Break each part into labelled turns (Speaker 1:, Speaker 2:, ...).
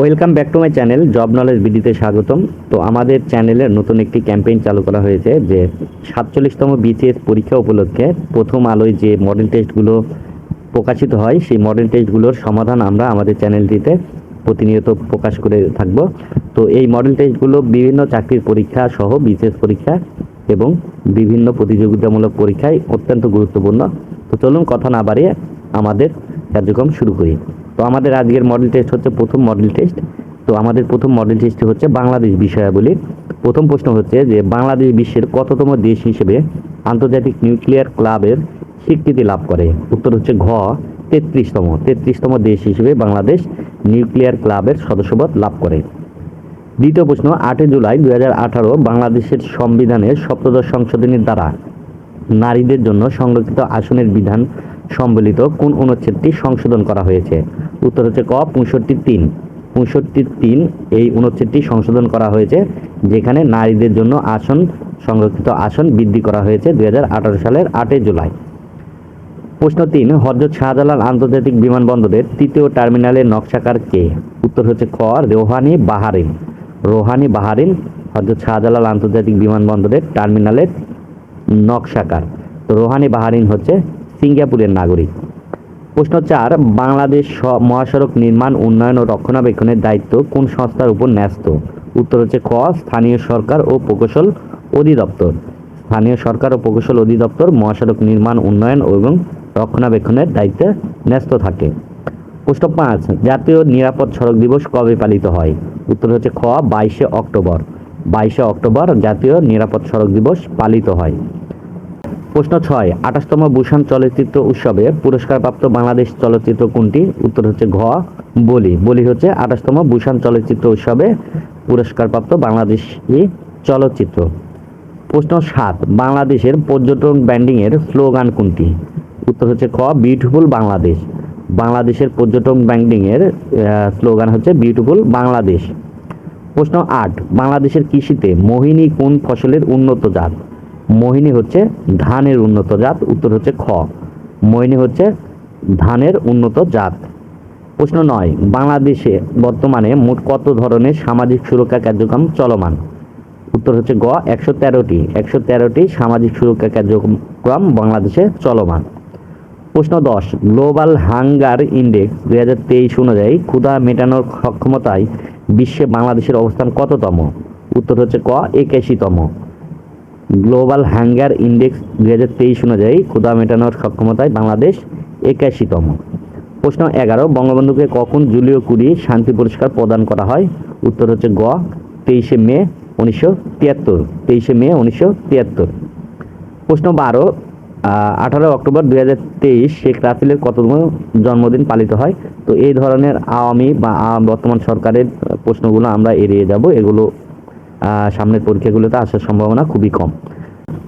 Speaker 1: Welcome back to my channel job knowledge বিডিতে স্বাগতম। তো আমাদের চ্যানেলে নতুন একটি ক্যাম্পেইন চালু করা হয়েছে, যে সাতচল্লিশতম বিসিএস পরীক্ষা উপলক্ষে প্রথম আলোয় যে মডেল টেস্টগুলো প্রকাশিত হয়, সেই মডেল টেস্টগুলোর সমাধান আমরা আমাদের চ্যানেলটিতে প্রতিনিয়ত প্রকাশ করে থাকব। তো এই মডেল টেস্টগুলো বিভিন্ন চাকরির পরীক্ষা সহ বিসিএস পরীক্ষা এবং বিভিন্ন প্রতিযোগিতামূলক পরীক্ষায় অত্যন্ত গুরুত্বপূর্ণ। তো চলুন কথা না বাড়িয়ে আমাদের কার্যক্রম শুরু করি। তো আমাদের আজকের মডেল টেস্ট হচ্ছে প্রথম মডেল টেস্ট তো আমাদের প্রথম মডেল টেস্টটি হচ্ছে বাংলাদেশ বিষয়াবলী। প্রথম প্রশ্ন হচ্ছে যে বাংলাদেশ বিশ্বের কততম দেশ হিসেবে আন্তর্জাতিক নিউক্লিয়ার ক্লাবের স্বীকৃতি লাভ করে? উত্তর হচ্ছে ঘ, তেত্রিশতম। তেত্রিশতম দেশ হিসেবে বাংলাদেশ নিউক্লিয়ার ক্লাবের সদস্যপদ লাভ করে। দ্বিতীয় প্রশ্ন, আটই জুলাই হাজার আঠারো বাংলাদেশের সংবিধানের সপ্তদশ সংশোধনীর দ্বারা নারীদের জন্য সংরক্ষিত আসনের বিধান সম্বলিত কোন অনুচ্ছেদটি সংশোধন করা হয়েছে? উত্তর হচ্ছে ক, পঁয়ষট্টি তিন। পঁয়ষট্টি তিন, এই অনুচ্ছেদটি সংশোধন করা হয়েছে, যেখানে নারীদের জন্য আসন, সংরক্ষিত আসন বৃদ্ধি করা হয়েছে দু হাজার আঠারো সালের আটই জুলাই। প্রশ্ন তিন, হজরত শাহজালাল আন্তর্জাতিক বিমানবন্দরের তৃতীয় টার্মিনালের নকশাকার কে? উত্তর হচ্ছে খ, রোহানি বাহারিন। রোহানি বাহারিন হজরত শাহজালাল আন্তর্জাতিক বিমানবন্দরের টার্মিনালের নকশাকার। তো রোহানি বাহারিন হচ্ছে সিঙ্গাপুরের নাগরিক। প্রশ্ন চার বাংলাদেশ মহাসড়ক নির্মাণ, উন্নয়ন ও রক্ষণাবেক্ষণের দায়িত্ব কোন সংস্থার উপর ন্যস্ত? উত্তর হচ্ছে ক, স্থানীয় সরকার ও প্রকৌশল অধিদপ্তর। স্থানীয় সরকার ও প্রকৌশল অধিদপ্তর মহাসড়ক নির্মাণ, উন্নয়ন এবং রক্ষণাবেক্ষণের দায়িত্বে ন্যস্ত থাকে। প্রশ্ন পাঁচ, জাতীয় নিরাপদ সড়ক দিবস কবে পালিত হয়? উত্তর হচ্ছে খ, বাইশে অক্টোবর। বাইশে অক্টোবর জাতীয় নিরাপদ সড়ক দিবস পালিত হয়। প্রশ্ন ছয়, আঠাশতম ভূষণ চলচ্চিত্র উৎসবে পুরস্কারপ্রাপ্ত বাংলাদেশ চলচ্চিত্র কোনটি? উত্তর হচ্ছে ঘ, বলি। বলি হচ্ছে আঠাশতম ভূষণ চলচ্চিত্র উৎসবে পুরস্কারপ্রাপ্ত বাংলাদেশি চলচ্চিত্র। প্রশ্ন সাত, বাংলাদেশের পর্যটন ব্র্যান্ডিংয়ের স্লোগান কোনটি? উত্তর হচ্ছে খ, বিউটিফুল বাংলাদেশ। বাংলাদেশের পর্যটন ব্র্যান্ডিংয়ের স্লোগান হচ্ছে বিউটিফুল বাংলাদেশ। প্রশ্ন আট, বাংলাদেশের কৃষিতে মোহিনী কোন ফসলের উন্নত জাত? মোহিনী হচ্ছে ধানের উন্নত জাত, উত্তর হচ্ছে খ। মোহিনী হচ্ছে ধানের উন্নত জাত। প্রশ্ন নয়, বাংলাদেশে বর্তমানে মোট কত ধরনের সামাজিক সুরক্ষা কার্যক্রম চলমান? উত্তর হচ্ছে গ, একশো তেরোটি। একশো তেরোটি সামাজিক সুরক্ষা কার্যক্রম বাংলাদেশে চলমান। প্রশ্ন দশ, গ্লোবাল হাঙ্গার ইন্ডেক্স দুই হাজার তেইশ অনুযায়ী ক্ষুধা মেটানোর সক্ষমতায় বিশ্বে বাংলাদেশের অবস্থান কততম? উত্তর হচ্ছে ক, একাশিতম। গ্লোবাল হ্যাঙ্গার ইন্ডেক্স দুই হাজার তেইশ অনুযায়ী ক্ষুধা মেটানোর সক্ষমতায় বাংলাদেশ একাশিতম। প্রশ্ন এগারো, বঙ্গবন্ধুকে কখন জুলিও কুরি শান্তি পুরস্কার প্রদান করা হয়? উত্তর হচ্ছে গ, তেইশে মে উনিশশো তিয়াত্তর, তেইশে মে উনিশশো তিয়াত্তর। প্রশ্ন বারো আঠারো অক্টোবর দুই হাজার তেইশ শেখ রাসেলের কততম জন্মদিন পালিত হয়? তো এই ধরনের আওয়ামী বা বর্তমান সরকারের প্রশ্নগুলো আমরা এড়িয়ে যাব। এগুলো সামনের পরীক্ষাগুলোতে আসার সম্ভাবনা খুবই কম।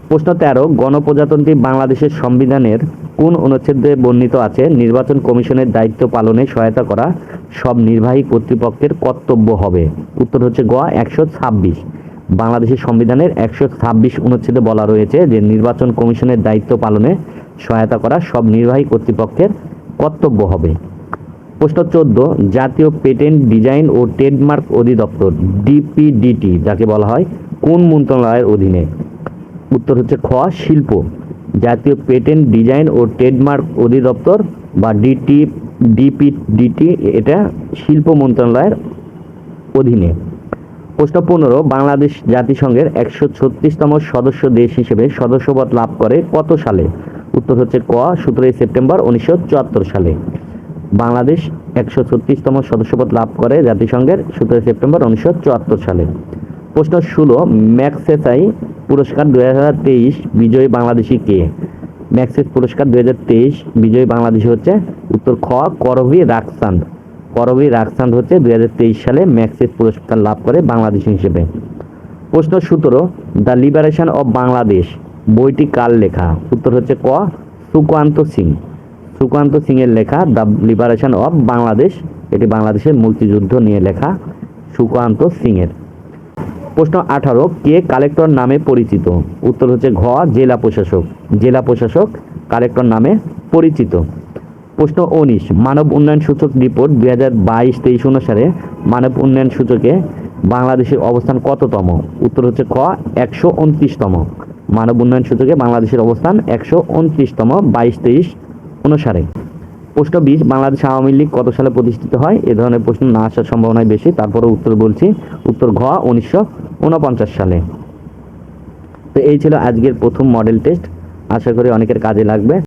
Speaker 1: প্রশ্ন তেরো, গণপ্রজাতন্ত্রী বাংলাদেশের সংবিধানের কোন অনুচ্ছেদে বর্ণিত আছে, নির্বাচন কমিশনের দায়িত্ব পালনে সহায়তা করা সব নির্বাহী কর্তৃপক্ষের কর্তব্য হবে? উত্তর হচ্ছে গ, একশো ছাব্বিশ। বাংলাদেশের সংবিধানের একশো ছাব্বিশ অনুচ্ছেদে বলা রয়েছে যে, নির্বাচন কমিশনের দায়িত্ব পালনে সহায়তা করা সব নির্বাহী কর্তৃপক্ষের কর্তব্য হবে। প্রশ্ন চোদ্দ, জাতীয় পেটেন্ট ডিজাইন ও ট্রেডমার্ক অধিদপ্তর, ডিপিডিটি, যাকে বলা হয় কোন মন্ত্রণালয়ের অধীনে? উত্তর হচ্ছে খ, শিল্প। জাতীয় পেটেন্ট ডিজাইন ও ট্রেডমার্ক অধিদপ্তর বা ডিটি, ডিপিডিটি, এটা শিল্প মন্ত্রণালয়ের অধীনে। প্রশ্ন পনেরো, বাংলাদেশ জাতিসংঘের একশো ছত্রিশতম সদস্য দেশ হিসেবে সদস্যপদ লাভ করে কত সালে? উত্তর হচ্ছে ক, সতেরোই সেপ্টেম্বর উনিশশো চুয়াত্তর সালে। বাংলাদেশ একশো ছত্রিশতম সদস্যপদ লাভ করে জাতিসংঘের সতেরোই সেপ্টেম্বর উনিশশো চুয়াত্তর সালে। প্রশ্ন ষোলো, ম্যাক্সেসাই পুরস্কার দুই হাজার তেইশ বিজয়ী বাংলাদেশি কে? ম্যাক্সেস পুরস্কার দুই হাজার তেইশ বিজয়ী বাংলাদেশি হচ্ছে উত্তর খ, করবি রাকসান করবি রাকসান হচ্ছে দুই হাজার তেইশ সালে ম্যাক্সেস পুরস্কার লাভ করে বাংলাদেশি হিসেবে। প্রশ্ন সতেরো, দ্য লিবারেশন অব বাংলাদেশ, বইটি কার লেখা? উত্তর হচ্ছে ক, সুকান্ত সিং। সুকান্ত সিং এর লেখা দ্য লিবারেশন অফ বাংলাদেশ, এটি বাংলাদেশের মুক্তিযুদ্ধ নিয়ে লেখা সুকান্ত সিং এর প্রশ্ন আঠারো, কে কালেক্টর নামে পরিচিত? উত্তর হচ্ছে ঘ, জেলা প্রশাসক। জেলা প্রশাসক কালেক্টর নামে পরিচিত। প্রশ্ন উনিশ, মানব উন্নয়ন সূচক রিপোর্ট দুই হাজার বাইশ তেইশ অনুসারে মানব উন্নয়ন সূচকে বাংলাদেশের অবস্থান কততম? উত্তর হচ্ছে ক, একশো উনত্রিশতম। মানব উন্নয়ন সূচকে বাংলাদেশের অবস্থান একশো উনত্রিশতম, বাইশ তেইশ অনুসারে। প্রশ্ন বিশ, বাংলাদেশ আওয়ামী লীগ কত সালে প্রতিষ্ঠিত হয়? এ ধরনের প্রশ্ন না আসার সম্ভাবনায় বেশি। তারপরে উত্তর বলছি, উত্তর ঘ, উনিশশো উনপঞ্চাশ সালে। তো এই ছিল আজকের প্রথম মডেল টেস্ট আশা করি অনেকের কাজে লাগবে।